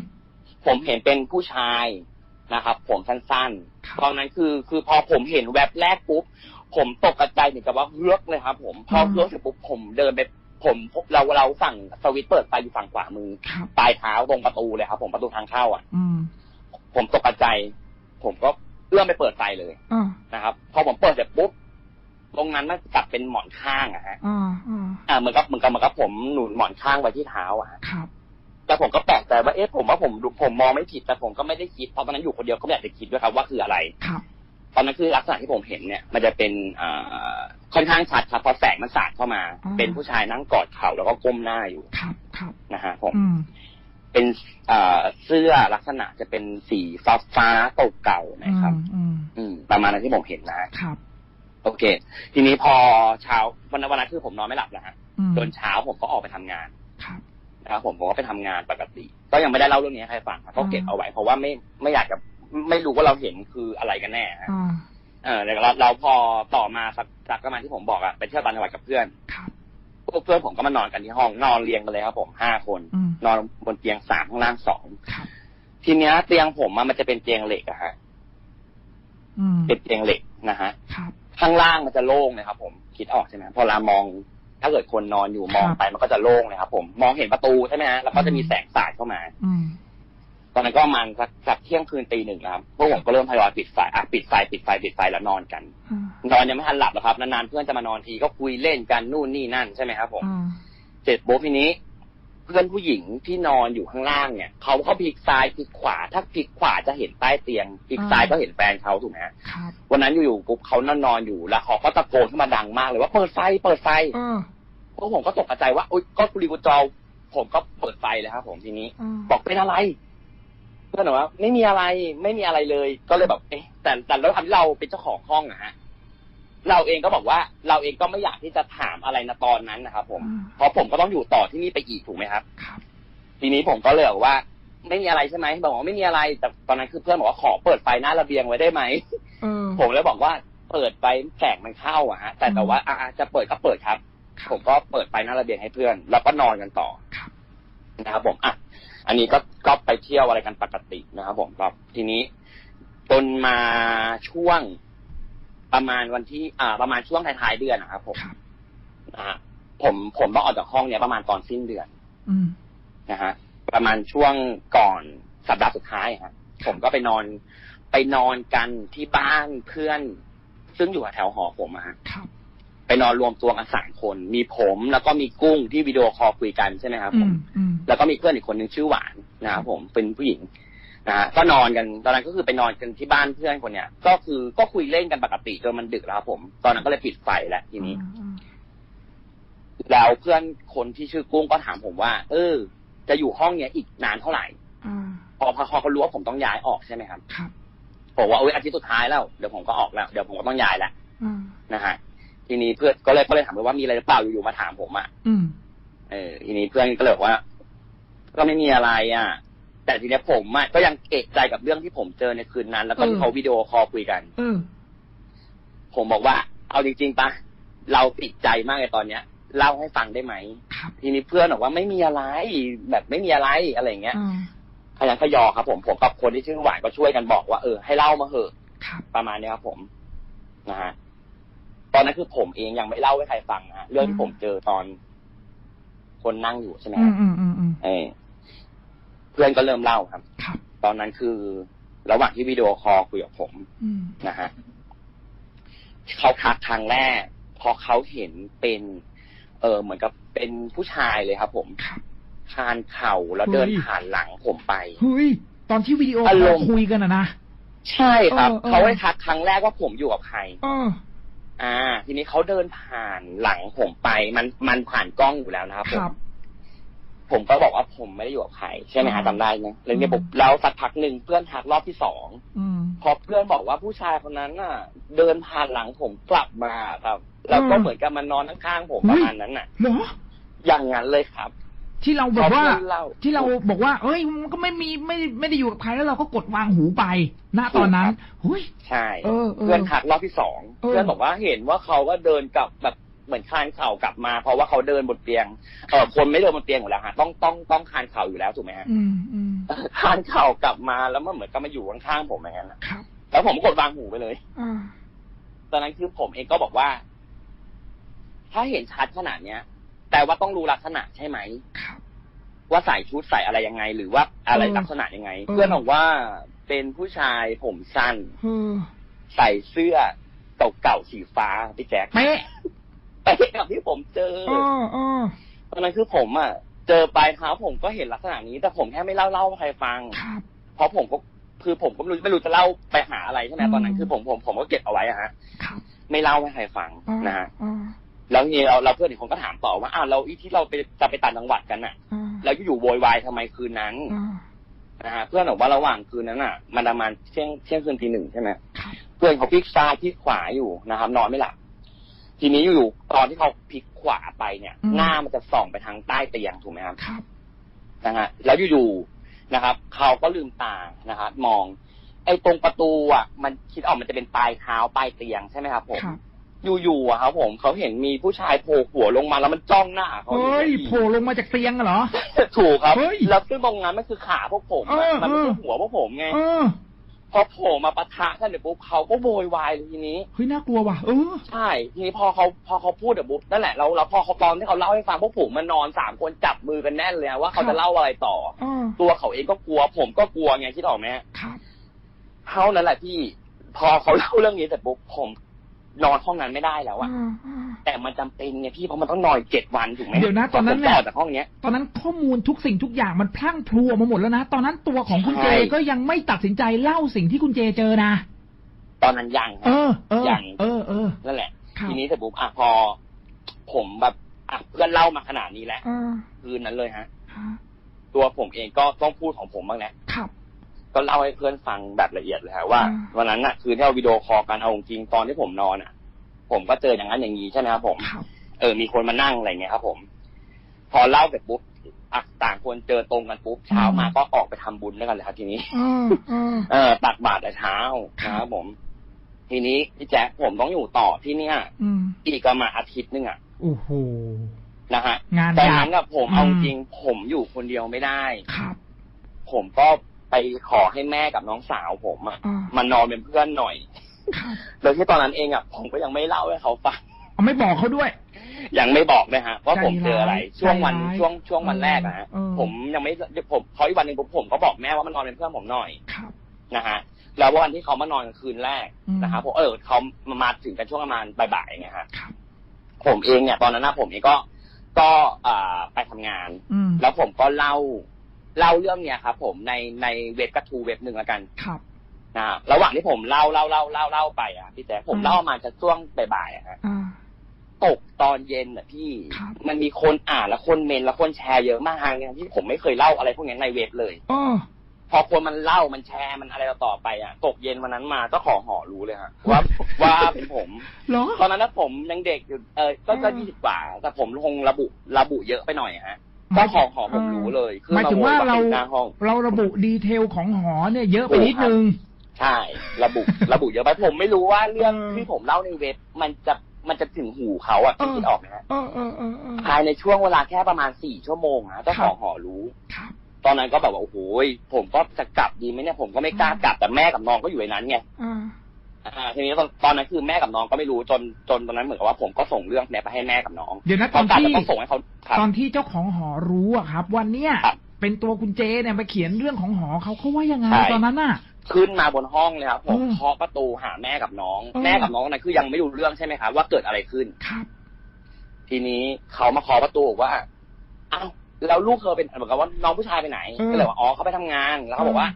[SPEAKER 2] ผมเห็นเป็นผู้ชายนะครับ ผมสั้น
[SPEAKER 1] ครับ
[SPEAKER 2] ๆตอนนั้นคือคือพอผมเห็นแวบแรกปุ๊บ ผมตกใจเหมือนกับว่าเฮือกเลยครับ ผมพอเฮือกเสร็จปุ๊บผมเดินไปผมเราเราฝั่งสวิตช์เปิดไฟอยู่ฝั่งขวามือ
[SPEAKER 1] ครับ
[SPEAKER 2] ปลายเท้าตรงประตูเลยครับ ผมประตูทางเข้าอะ
[SPEAKER 1] อืม
[SPEAKER 2] ผมตกใจ ผมก็เอื้อมไปเปิดไฟเลย
[SPEAKER 1] อ่า
[SPEAKER 2] นะครับ พอผมเปิดเสร็จปุ๊บ ตรงนั้นมันกลับเป็นหมอนข้างอะฮะ
[SPEAKER 1] อ่าอ่า
[SPEAKER 2] อ่าเหมือนกับเหมือนกับเหมือนกับผมหนุนหมอนข้างไว้ที่เท้าอะฮะ
[SPEAKER 1] ครับ
[SPEAKER 2] แต่ผมก็แปลกใจว่าเอ๊ะผมว่าผมดูผมมองไม่ผิดแต่ผมก็ไม่ได้คิดเพราะตอนนั้นอยู่คนเดียวก็ไม่อยากจะคิดด้วยครับว่าคืออะไร
[SPEAKER 1] ครับ
[SPEAKER 2] ตอนนั้นคือลักษณะที่ผมเห็นเนี่ย มันจะเป็นอ่าค่อนข้างชัดครับพอแสงมันสาดเข้ามา
[SPEAKER 1] อ่า
[SPEAKER 2] เป็นผู้ชายนั่งกอดเข่าแล้วก็ก้มหน้าอยู่
[SPEAKER 1] ครับครับ
[SPEAKER 2] นะฮะผม
[SPEAKER 1] อืม
[SPEAKER 2] เป็นอ่าเสื้อลักษณะจะเป็นสีฟ้าฟ้าๆเก่าๆนะครับ
[SPEAKER 1] อืม
[SPEAKER 2] อืมประมาณนั้นที่ผมเห็นนะฮะ
[SPEAKER 1] ครับ
[SPEAKER 2] โอเค ทีนี้พอเช้าวันนั้นวันนั้นคือผมนอนไม่หลับนะฮะ
[SPEAKER 1] อืม
[SPEAKER 2] จนเช้าผมก็ออกไปทำงาน
[SPEAKER 1] ครับ
[SPEAKER 2] นะครับผมผมก็ไปทำงานปกติ ก็ยังไม่ได้เล่าเรื่องนี้ให้ใครฟังครับก็เก็บเอาไว้ เพราะว่าไม่ไม่อยากจะไม่รู้ว่าเราเห็นคืออะไรกันแน่ฮะ
[SPEAKER 1] อ่า
[SPEAKER 2] เออแล้วเราเราพอต่อมาสักสักประมาณที่ผมบอกอะไปเที่ยวต่างจังหวัดกับเพื่อน
[SPEAKER 1] ครับ
[SPEAKER 2] พวกเพื่อนผมก็มานอนกันที่ห้องนอนเรียงกันเลยครับผมห้าคน
[SPEAKER 1] อืม
[SPEAKER 2] นอนบนเตียงสามข้างล่างสอง
[SPEAKER 1] ครับ
[SPEAKER 2] ทีเนี้ยเตียงผมอะมันจะเป็นเตียงเหล็กอะฮะ
[SPEAKER 1] อืม
[SPEAKER 2] เป็นเตียงเหล็กนะฮะ
[SPEAKER 1] ครับ
[SPEAKER 2] ข้างล่างมันจะโล่งเลยครับ ผมคิดออกใช่ไหมพอเรามอง ถ้าเกิดคนนอนอยู่มอง
[SPEAKER 1] ครับ
[SPEAKER 2] ไปมันก็จะโล่งเลยครับ ผมมองเห็นประตูใช่ไหมฮะแล้วก็จะมี
[SPEAKER 1] อืม
[SPEAKER 2] แสงสาดเข้ามา
[SPEAKER 1] อืม
[SPEAKER 2] ตอนนั้นก็ประมันสักสักเที่ยงคืนตีหนึ่งแล้วครับพวกผมก็เริ่มทยอยปิดไฟอะปิดไฟปิดไฟปิดไฟแล้วนอนกัน
[SPEAKER 1] อ่าน
[SPEAKER 2] อนยังไม่ทันหลับหรอกครับนานๆเพื่อนจะมานอนทีก็คุยเล่นกันนู่นนี่นั่นใช่ไหมครับ ผม
[SPEAKER 1] อ่า
[SPEAKER 2] เสร็จปุ๊บทีนี้ เพื่อนผู้หญิงที่นอนอยู่ข้างล่างเนี่ยเขาเขาพลิกซ้ายพลิกขวา ถ้าพลิกขวาจะเห็นใต้เตียงพลิกซ้ายก็เห็นแฟนเขาถูกไหมฮะ
[SPEAKER 1] ครับ
[SPEAKER 2] วันนั้นอยู่ๆปุ๊บเขานอนนอนอยู่แล้วเขาก็ตะโกนขึ้นมาดังมากเลยว่าเปิดไฟเปิดไฟ
[SPEAKER 1] เออ
[SPEAKER 2] พวกผมก็ตกใจว่าอุ้ยก็กุลีกุจอผมก็เปิดไฟเลยครับ ผมทีนี้
[SPEAKER 1] อ่า
[SPEAKER 2] บอกเป็นอะไร เพื่อนบอกว่า ไม่มีอะไรไม่มีอะไรเลย ก็เลยแบบเอ๊ะแต่แต่ด้วยความที่เราเป็นเจ้าของห้องอะฮะ เราเองก็บอกว่าเราเองก็ไม่อยากที่จะถามอะไรนะตอนนั้นนะครับ ผม
[SPEAKER 1] อ่า
[SPEAKER 2] เพราะผมก็ต้องอยู่ต่อที่นี่ไปอีกถูกไหมครับ
[SPEAKER 1] ครับ
[SPEAKER 2] ทีนี้ผมก็เลยบอกว่า ไม่มีอะไรใช่ไหมบอกว่าไม่มีอะไรแต่ตอนนั้นคือเพื่อนบอกว่าขอเปิดไฟหน้าระเบียงไว้ได้ไหม
[SPEAKER 1] เออ
[SPEAKER 2] ผมเลยบอกว่าเปิดไปแสงมันเข้าอะฮะแต่แต่ว่าอะจะเปิดก็เปิดครับ
[SPEAKER 1] ครับ
[SPEAKER 2] ผมก็เปิดไฟหน้าระเบียงให้เพื่อน แล้วก็นอนกันต่อ
[SPEAKER 1] ครับ
[SPEAKER 2] นะครับ ผมอะอันนี้ก็ก็ไปเที่ยวอะไรกันปกตินะครับ ผมครับทีนี้จนมาช่วง ประมาณวันที่ อ่า ประมาณช่วงท้ายๆเดือนนะครับผม
[SPEAKER 1] ครับ
[SPEAKER 2] นะฮะผมผมต้องออกจากห้องเนี้ยประมาณตอนสิ้นเดือน
[SPEAKER 1] อืม
[SPEAKER 2] นะฮะประมาณช่วงก่อนสัปดาห์สุดท้ายครับผมก็ไปนอนไปนอนกันที่บ้านเพื่อน ซึ่งอยู่แถวหอผมอะฮะ
[SPEAKER 1] ครับ
[SPEAKER 2] ไปนอนรวมตัวกันสามคน มีผมแล้วก็มีกุ้งที่วิดีโอคอลคุยกันใช่ไหมครับ
[SPEAKER 1] อื
[SPEAKER 2] ผม
[SPEAKER 1] มอืม
[SPEAKER 2] แล้วก็มีเพื่อนอีกคนหนึ่งชื่อหวานนะครับผมเป็นผู้หญิง นะฮะก็นอนกันตอนนั้นก็คือไปนอนกันที่บ้านเพื่อนคนเนี้ยก็คือก็คุยเล่นกันปกติจนมันดึกแล้วครับผม ตอนนั้นก็เลยปิดไฟแล้วทีนี้
[SPEAKER 1] อ่า
[SPEAKER 2] แล้วเพื่อนคนที่ชื่อกุ้งก็ถามผมว่า เออ จะอยู่ห้องเนี้ยอีกนานเท่าไหร่
[SPEAKER 1] อ่า
[SPEAKER 2] พอพอพอเขารู้ว่าผมต้องย้ายออกใช่ไหมครับ
[SPEAKER 1] ครับ
[SPEAKER 2] ผมว่าเอ้ยอาทิตย์สุดท้ายแล้วเดี๋ยวผมก็ออกแล้วเดี๋ยวผมก็ต้องย้ายแล้ว
[SPEAKER 1] อ่า
[SPEAKER 2] นะฮะทีนี้เพื่อนก็เลยก็เลยถามไปว่ามีอะไรหรือเปล่าอยู่ๆมาถามผมอะ
[SPEAKER 1] อืม
[SPEAKER 2] เออทีนี้เพื่อนก็เลยบอกว่า ก็ไม่มีอะไรอะ แต่ทีเนี้ยผมอะก็ยังเอกใจกับเรื่องที่ผมเจอในคืนนั้น แล้วก็ที่เขาวิดีโอคอลคุยกัน
[SPEAKER 1] เออ
[SPEAKER 2] ผมบอกว่า เอาจริงๆปะเราติดใจมากเลยตอนเนี้ยเล่าให้ฟังได้ไหม
[SPEAKER 1] ครับ
[SPEAKER 2] ทีนี้เพื่อนบอกว่าไม่มีอะไร แบบไม่มีอะไรอะไรอย่างเงี้ย
[SPEAKER 1] อ่า
[SPEAKER 2] ขยันขยอครับ ผมผมกับคนที่ชื่อหวานก็ช่วยกันบอกว่าเออให้เล่ามาเหอะ
[SPEAKER 1] ครับ
[SPEAKER 2] ประมาณเนี้ยครับผมนะฮะตอนนั้นคือผมเองยังไม่เล่าให้ใครฟังนะฮะเรื่องที่ผมเจอตอนคนนั่งอยู่ใช่ไหม
[SPEAKER 1] อื
[SPEAKER 2] ฮะ
[SPEAKER 1] มอืมอืมอืม
[SPEAKER 2] เออเพื่อนก็เริ่มเล่าครับ
[SPEAKER 1] ครับ
[SPEAKER 2] ตอนนั้นคือระหว่างที่วิดีโอคอลคุยกับผม
[SPEAKER 1] อืม
[SPEAKER 2] นะฮะเขาทักครั้งแรก พอเขาเห็นเป็น เออเหมือนกับเป็นผู้ชายเลยครับ ผม
[SPEAKER 1] ครับ
[SPEAKER 2] คานเข่าแล้วเดิน
[SPEAKER 1] เฮ้ย
[SPEAKER 2] ผ่านหลังผมไป
[SPEAKER 1] เฮ้ยตอนที่วิดีโอค
[SPEAKER 2] อา
[SPEAKER 1] อ
[SPEAKER 2] ร
[SPEAKER 1] ล
[SPEAKER 2] มณ์
[SPEAKER 1] คุยกันอะนะ
[SPEAKER 2] ใช่ครับ
[SPEAKER 1] เออเออ
[SPEAKER 2] เขาได้ทักครั้งแรกว่าผมอยู่กับใคร
[SPEAKER 1] เออ
[SPEAKER 2] อ่า ทีนี้เขาเดินผ่านหลังผมไป มันมันผ่านกล้องอยู่แล้วนะครับ
[SPEAKER 1] ค
[SPEAKER 2] ผม
[SPEAKER 1] รับ
[SPEAKER 2] ผมก็บอกว่าผมไม่ได้อยู่กับใครใช่ไหมฮะ
[SPEAKER 1] อืม
[SPEAKER 2] จำได้ไหมแล้วเนี่ย
[SPEAKER 1] อืม
[SPEAKER 2] ผมแล้วสักพักหนึ่งเพื่อนทักรอบที่สอง
[SPEAKER 1] อืม
[SPEAKER 2] พอเพื่อนบอกว่าผู้ชายคนนั้นน่ะ เดินผ่านหลังผมกลับมาครับ แล้วก็
[SPEAKER 1] อืม
[SPEAKER 2] เหมือนกับมันนอนข้างๆผม
[SPEAKER 1] เฮ้
[SPEAKER 2] ป
[SPEAKER 1] ย
[SPEAKER 2] ระมาณนั้นน่ะ
[SPEAKER 1] เหรอ
[SPEAKER 2] อย่างนั้นเลยครับ
[SPEAKER 1] ที่เราแบบว่า
[SPEAKER 2] พอเพื่อนเล่า
[SPEAKER 1] ที่เราบอกว่า เอ้ยมันก็ไม่มีไม่ไม่ได้อยู่กับใครแล้วเราก็กดวางหูไปณตอนนั้น
[SPEAKER 2] ถูกครับ
[SPEAKER 1] หุย
[SPEAKER 2] ใช่
[SPEAKER 1] เออเออ
[SPEAKER 2] เพื่อนทักรอบที่สอง
[SPEAKER 1] เออ
[SPEAKER 2] เพื่อนบอกว่าเห็นว่าเขาก็เดินกลับแบบ เหมือนคานเข่ากลับมา เพราะว่าเขาเดินบนเตียงเออคนไม่เดินบนเตียงอยู่แล้วฮะต้องต้องต้องคานเข่าอยู่แล้วถูกไหมฮะ
[SPEAKER 1] อืมอืม
[SPEAKER 2] คานเข่ากลับมาแล้วมันเหมือนกับมาอยู่ข้างๆผมอย่างนั้นนะครับ
[SPEAKER 1] ครับ
[SPEAKER 2] แล้วผมก็กดวางหูไปเลย
[SPEAKER 1] อ่า
[SPEAKER 2] ตอนนั้นคือผมเองก็บอกว่า ถ้าเห็นชัดขนาดเนี้ยแต่ว่าต้องรู้ลักษณะใช่ไหม
[SPEAKER 1] ครับ
[SPEAKER 2] ว่าใส่ชุดใส่อะไรยังไง หรือว่าอะไร
[SPEAKER 1] เออ
[SPEAKER 2] ลักษณะยังไง
[SPEAKER 1] เออ
[SPEAKER 2] เพื่อนบอกว่าเป็นผู้ชายผมสั้น
[SPEAKER 1] เออ
[SPEAKER 2] ใส่เสื้อเก่าๆสีฟ้าพี่แจ๊ค
[SPEAKER 1] เป๊ะ
[SPEAKER 2] ไปกับที่ผมเจอ
[SPEAKER 1] เออเออ
[SPEAKER 2] ตอนนั้นคือผมอะเจอปลายเท้าผมก็เห็นลักษณะนี้ แต่ผมแค่ไม่เล่าเล่าให้ใครฟัง
[SPEAKER 1] ครับ
[SPEAKER 2] เพราะผมก็คือผมก็ไม่รู้ไม่รู้จะเล่าไปหาอะไรใช่ไหม
[SPEAKER 1] อืม
[SPEAKER 2] ตอนนั้นคือผมผมผมก็เก็บเอาไว้อะฮะ
[SPEAKER 1] ครับ
[SPEAKER 2] ไม่เล่าให้ใครฟัง
[SPEAKER 1] อ่า
[SPEAKER 2] นะฮะ
[SPEAKER 1] อ่า
[SPEAKER 2] แล้วทีนี้เราเราเพื่อนอีกคนก็ถามต่อว่าอ้าวเราอีที่เราไปจะไปต่างจังหวัดกันน่ะ
[SPEAKER 1] อ่า
[SPEAKER 2] แล้วอยู่ๆโวยวายทำไมคืนนั้น
[SPEAKER 1] อ่า
[SPEAKER 2] นะฮะเพื่อนบอกว่าระหว่างคืนนั้นอะ มันประมาณเที่ยงเที่ยงคืนตีหนึ่งใช่ไหม
[SPEAKER 1] ครับ
[SPEAKER 2] เพื่อนเขาพลิกซ้ายพลิกขวาอยู่นะครับ นอนไม่หลับ ทีนี้อยู่ๆตอนที่เขาพลิกขวาไปเนี่ยหน้ามันจะส่องไปทางใต้เตียงถูกไหมครับ
[SPEAKER 1] ครับ
[SPEAKER 2] นะฮะแล้วอยู่ๆนะครับเขาก็ลืมตานะครับมอง ไอ้ตรงประตูอะ มันคิดออกมันจะเป็นปลายเท้าปลายเตียงใช่ไหมครับผม
[SPEAKER 1] ครับ
[SPEAKER 2] อยู่ๆอะครับผมเขาเห็นมีผู้ชายโผล่หัวลงมาแล้วมันจ้องหน้าเขา
[SPEAKER 1] เฮ้ย
[SPEAKER 2] อ
[SPEAKER 1] โผล่ลงมาจากเตียงเหรอ
[SPEAKER 2] ถูกครับ
[SPEAKER 1] เฮ้ย
[SPEAKER 2] แล้วซึ่งตรงนั้นมันคือขาพวกผม
[SPEAKER 1] เอ
[SPEAKER 2] อะ
[SPEAKER 1] อ
[SPEAKER 2] มันไม่
[SPEAKER 1] เอ
[SPEAKER 2] ใช่
[SPEAKER 1] อ
[SPEAKER 2] หัวพวกผมไง
[SPEAKER 1] เออ
[SPEAKER 2] พอโผล่มาปะทะกันเดี๋ยวปุ๊บเขาก็โวยวายเลยทีนี้
[SPEAKER 1] เฮ้ยน่ากลัวว่ะเออ
[SPEAKER 2] ใช่ทีนี้พอเขาพอเขาพูดเดี๋ยวปุ๊บนั่นแหละแล้วแล้วพอเขาตอนที่เขาเล่าให้ฟังพวกผมมันนอนสามคนจับมือกันแน่นเลยอะว่าเขา
[SPEAKER 1] ครั
[SPEAKER 2] จะ
[SPEAKER 1] บ
[SPEAKER 2] เล่าอะไรต่อ
[SPEAKER 1] เออ
[SPEAKER 2] ตัวเขาเองก็กลัว ผมก็กลัวไงคิดออกไหม
[SPEAKER 1] ครับ
[SPEAKER 2] เท่านั้นแหละพี่ พอเขาเล่าเรื่องนี้เสร็จปุ๊บผม นอนห้องนั้นไม่ได้แล้วอะ
[SPEAKER 1] อ่าอ่า
[SPEAKER 2] แต่มันจำเป็นไงพี่เพราะมันต้องนอนเจ็ดวันถูกไหม
[SPEAKER 1] เดี๋ยวนะตอนนั้น
[SPEAKER 2] พ
[SPEAKER 1] เนี่ย
[SPEAKER 2] ผมออกจากห้องเนี้ย
[SPEAKER 1] ตอนนั้นข้อมูลทุกสิ่งทุกอย่างมันพลั่งพลูออกมาหมดแล้วนะ ตอนนั้นตัวของคุณเจ
[SPEAKER 2] ใช่
[SPEAKER 1] ก็ยังไม่ตัดสินใจเล่าสิ่งที่คุณเจเจอนะ
[SPEAKER 2] ตอนนั้นยัง
[SPEAKER 1] เออเออ
[SPEAKER 2] ยัง
[SPEAKER 1] เออเออ
[SPEAKER 2] นั่นแหละ
[SPEAKER 1] ครับ
[SPEAKER 2] ทีนี้เสร็จปุ๊บอะพอ ผมแบบอะเพื่อนเล่ามาขนาดนี้แล้ว
[SPEAKER 1] อ่า
[SPEAKER 2] คืนนั้นเลยฮะ
[SPEAKER 1] ฮะ
[SPEAKER 2] ตัวผมเองก็ต้องพูดของผมบ้างแหละ
[SPEAKER 1] ครับ
[SPEAKER 2] ก็เล่าให้เพื่อนฟังแบบละเอียดเลยฮะว่า
[SPEAKER 1] อ่า
[SPEAKER 2] วันนั้นน่ะคือที่เราวิดีโอคอลกันเอาจริงๆตอนที่ผมนอนอะ ผมก็เจออย่างนั้นอย่างนี้ใช่ไหมครับผม
[SPEAKER 1] ครับ
[SPEAKER 2] เออ มีคนมานั่งอะไรเงี้ยครับ ผม พอเล่าเสร็จปุ๊บอะต่างคนเจอตรงกันปุ๊บเช้ามาก็ออกไปทำบุญด้วยกันเลยครับทีนี้
[SPEAKER 1] เออเออ
[SPEAKER 2] เออตักบาตรแต่เช้านะครับผม ทีนี้พี่แจ๊คผมต้องอยู่ต่อที่เนี่ย
[SPEAKER 1] อืม
[SPEAKER 2] อีกประมาณอาทิตย์นึงอะ
[SPEAKER 1] โอ้โห
[SPEAKER 2] นะฮะ
[SPEAKER 1] งาน
[SPEAKER 2] ตอน
[SPEAKER 1] ยา
[SPEAKER 2] นั้
[SPEAKER 1] ก
[SPEAKER 2] นกับผม
[SPEAKER 1] อืม
[SPEAKER 2] เอาจริงผมอยู่คนเดียวไม่ได้
[SPEAKER 1] ครับ
[SPEAKER 2] ผมก็ ไปขอให้แม่กับน้องสาวผมอะ
[SPEAKER 1] อ่ามา
[SPEAKER 2] นอนเป็นเพื่อนหน่อย
[SPEAKER 1] ครับ
[SPEAKER 2] โดยที่ตอนนั้นเองอะผมก็ยังไม่เล่าให้เขาฟัง
[SPEAKER 1] เอาไม่บอกเขาด้วย
[SPEAKER 2] ยังไม่บอกเลยฮะว่าผมเจออะไร
[SPEAKER 1] ใจร้าย
[SPEAKER 2] ช่วงวัน
[SPEAKER 1] ใจร้าย
[SPEAKER 2] ช่วงช่วงวันแรกอะฮะ
[SPEAKER 1] เออ
[SPEAKER 2] ผมยังไม่ผมเพราะอีกวันหนึ่งผมผมก็บอกแม่ว่ามานอนเป็นเพื่อนผมหน่อย
[SPEAKER 1] ครับ
[SPEAKER 2] นะฮะแล้ววันที่เขามานอนคืนแรก
[SPEAKER 1] อืม
[SPEAKER 2] นะครับผมเออเขามามาถึงกันช่วงประมาณบ่ายๆไงฮะ
[SPEAKER 1] ครับ
[SPEAKER 2] ผมเองเนี่ยตอนนั้นนะผมเองก็ก็อ่าไปทำงาน
[SPEAKER 1] อืม
[SPEAKER 2] แล้วผมก็เล่า เล่าเรื่องเนี้ยครับ ผมในในเว็บกระทูเว็บหนึ่งแล้วกัน
[SPEAKER 1] ครับ
[SPEAKER 2] นะฮะระหว่างที่ผมเล่าเล่าเล่าเล่าเล่าไปอะพี่แจ๊คผม
[SPEAKER 1] อืม
[SPEAKER 2] เล่ามาจะช่วงบ่ายๆอะฮะ
[SPEAKER 1] อ่า
[SPEAKER 2] ตกตอนเย็นอะพี่
[SPEAKER 1] ครับ
[SPEAKER 2] มันมีคนอ่านและคนเมนและคนแชร์เยอะมากทางเนี่ยที่ผมไม่เคยเล่าอะไรพวกนี้ในเว็บเลย
[SPEAKER 1] อ๋อ
[SPEAKER 2] พอคนมันเล่ามันแชร์มันอะไรต่อไปอะ ตกเย็นวันนั้นมาเจ้าของหอรู้เลยฮะว่าว่าเป็นผม
[SPEAKER 1] เหรอ
[SPEAKER 2] ตอนนั้นนะผมยังเด็กอยู่เออก็ก็
[SPEAKER 1] อืม
[SPEAKER 2] ยี่สิบกว่า แต่ผมคงระบุระบุเยอะไปหน่อยฮะ เจ้าของหอผมรู้เลยคือ
[SPEAKER 1] หมายถึงว่า
[SPEAKER 2] โย
[SPEAKER 1] เรา
[SPEAKER 2] หน้าห้อง
[SPEAKER 1] เราระบุดีเทลของหอเนี่ยเยอะไปนิดนึง
[SPEAKER 2] ใช่ ระบุระบุเยอะไปผมไม่รู้ว่าเรื่อง
[SPEAKER 1] เออ
[SPEAKER 2] ที่ผมเล่าในเว็บมันจะมันจะถึงหูเขาอะ
[SPEAKER 1] เออ
[SPEAKER 2] คิดออกไหมฮะ
[SPEAKER 1] เออเออเออเออ
[SPEAKER 2] ภายในช่วงเวลาแค่ประมาณสี่ชั่วโมงนะเจ้าของหอรู้
[SPEAKER 1] ครับ
[SPEAKER 2] ตอนนั้นก็แบบว่าโอ้โหยผมก็จะกลับดีไหมเนี่ยผมก็ไม่กล้ากลับแต่แม่กับน้องก็อยู่ในนั้นไง
[SPEAKER 1] อ่า
[SPEAKER 2] อ่าทีนี้ตอนตอนนั้นคือแม่กับน้องก็ไม่รู้จนจนตอนนั้นเหมือนกับว่าผมก็ส่งเรื่องเนี้ยไปให้แม่กับน้อง
[SPEAKER 1] เดี๋ยวนะ
[SPEAKER 2] ต
[SPEAKER 1] ต
[SPEAKER 2] อ
[SPEAKER 1] อนน
[SPEAKER 2] กลับ
[SPEAKER 1] ที่
[SPEAKER 2] จะต้องส่งให้เขาครับ
[SPEAKER 1] ตอนที่เจ้าของหอรู้อะครับวันเนี้ย
[SPEAKER 2] ครับ
[SPEAKER 1] เป็นตัวคุณเจเนี่ยมาเขียนเรื่องของหอเขาเขาว่ายังไง
[SPEAKER 2] ใช่
[SPEAKER 1] ตอนนั้นน่ะ
[SPEAKER 2] ขึ้นมาบนห้องเลยครับผม
[SPEAKER 1] เออ
[SPEAKER 2] เคาะประตูหาแม่กับน้อง
[SPEAKER 1] เออ
[SPEAKER 2] แม่กับน้องนั้นคือยังไม่รู้เรื่องใช่ไหมครับว่าเกิดอะไรขึ้น
[SPEAKER 1] ครับ
[SPEAKER 2] ทีนี้เขามาเคาะประตูบอกว่าอ้าวแล้วลูกเธอเป็นเหมือนกับว่าน้องผู้ชายไปไหน
[SPEAKER 1] เออ
[SPEAKER 2] ก็เลยว่าอ๋อเขาไปทำงานแล้วเขาบอกว่า